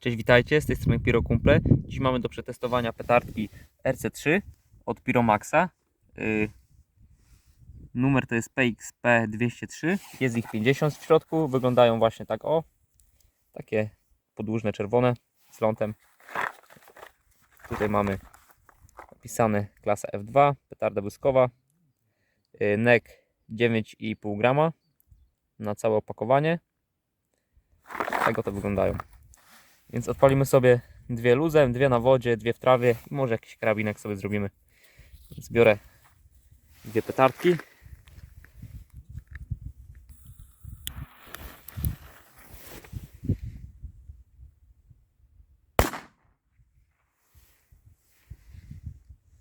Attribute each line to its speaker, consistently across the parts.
Speaker 1: Cześć, witajcie, z tej strony Piro Kumple. Dziś mamy do przetestowania petardki RC3 od Piromaxa. Yy, numer to jest PXP203, jest ich 50 w środku, wyglądają właśnie tak o. Takie podłużne, czerwone z lądem. Tutaj mamy napisane klasa F2, petarda błyskowa. Yy, NEC 9,5 grama na całe opakowanie. Tego to wyglądają. Więc odpalimy sobie dwie luzem, dwie na wodzie, dwie w trawie i może jakiś karabinek sobie zrobimy. Więc biorę dwie petardki.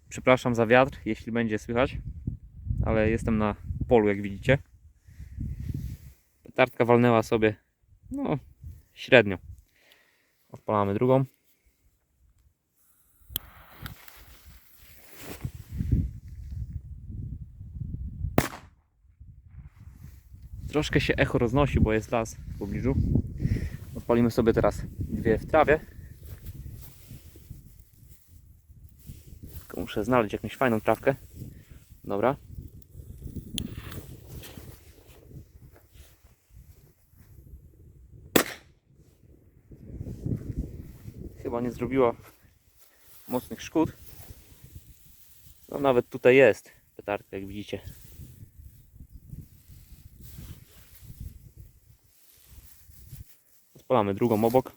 Speaker 1: Przepraszam za wiatr, jeśli będzie słychać, ale jestem na polu, jak widzicie. Petardka walnęła sobie, no, średnio. Odpalamy drugą. Troszkę się echo roznosi, bo jest las w pobliżu. Odpalimy sobie teraz dwie w trawie. Tylko muszę znaleźć jakąś fajną trawkę. Dobra. Chyba nie zrobiła mocnych szkód. No nawet tutaj jest petardka, jak widzicie. Spalamy drugą obok.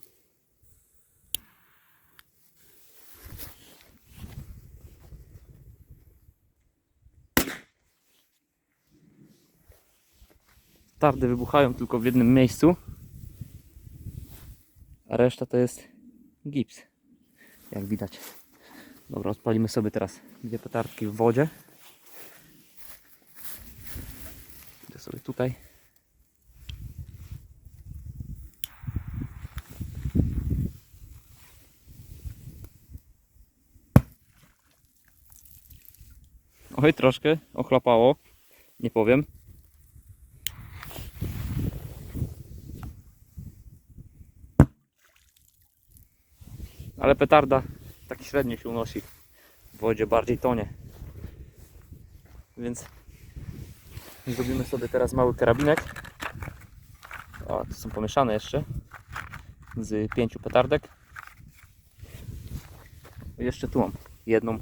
Speaker 1: Tardy wybuchają tylko w jednym miejscu, a reszta to jest gips, jak widać. Dobra, odpalimy sobie teraz dwie petardki w wodzie. Idę sobie tutaj. Oj, troszkę ochlapało, nie powiem. Ale petarda tak średnio się unosi. W wodzie bardziej tonie. Więc zrobimy sobie teraz mały karabinek. O, to są pomieszane jeszcze. Z pięciu petardek. Jeszcze tu mam jedną.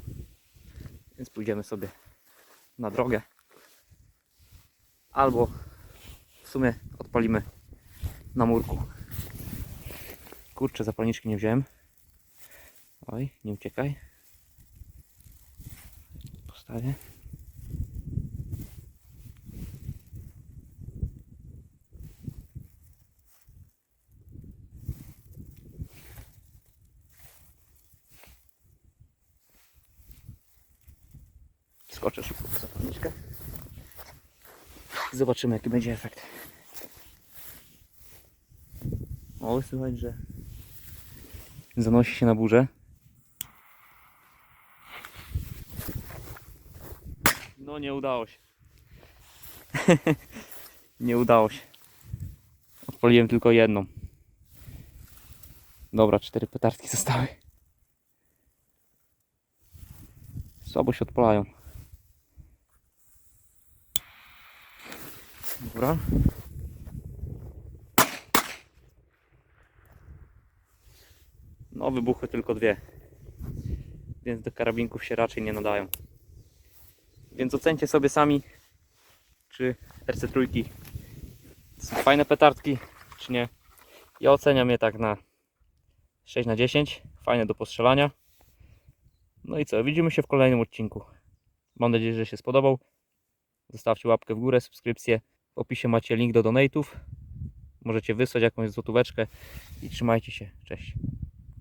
Speaker 1: Więc pójdziemy sobie na drogę. Albo w sumie odpalimy na murku. Kurczę, zapalniczki nie wziąłem. Oj, nie uciekaj. Postawię. Skoczę szybko po zapalniczkę. Zobaczymy jaki będzie efekt. O, słychać, że zanosi się na burzę. No nie udało się. nie udało się. Odpaliłem tylko jedną. Dobra, cztery petardki zostały. Słabo się odpalają. Dobra. No wybuchły tylko dwie. Więc do karabinków się raczej nie nadają. Więc ocencie sobie sami, czy RC3 są fajne petardki, czy nie. Ja oceniam je tak na 6 na 10. Fajne do postrzelania. No i co, widzimy się w kolejnym odcinku. Mam nadzieję, że się spodobał. Zostawcie łapkę w górę, subskrypcję. W opisie macie link do donate'ów. Możecie wysłać jakąś złotóweczkę i trzymajcie się. Cześć.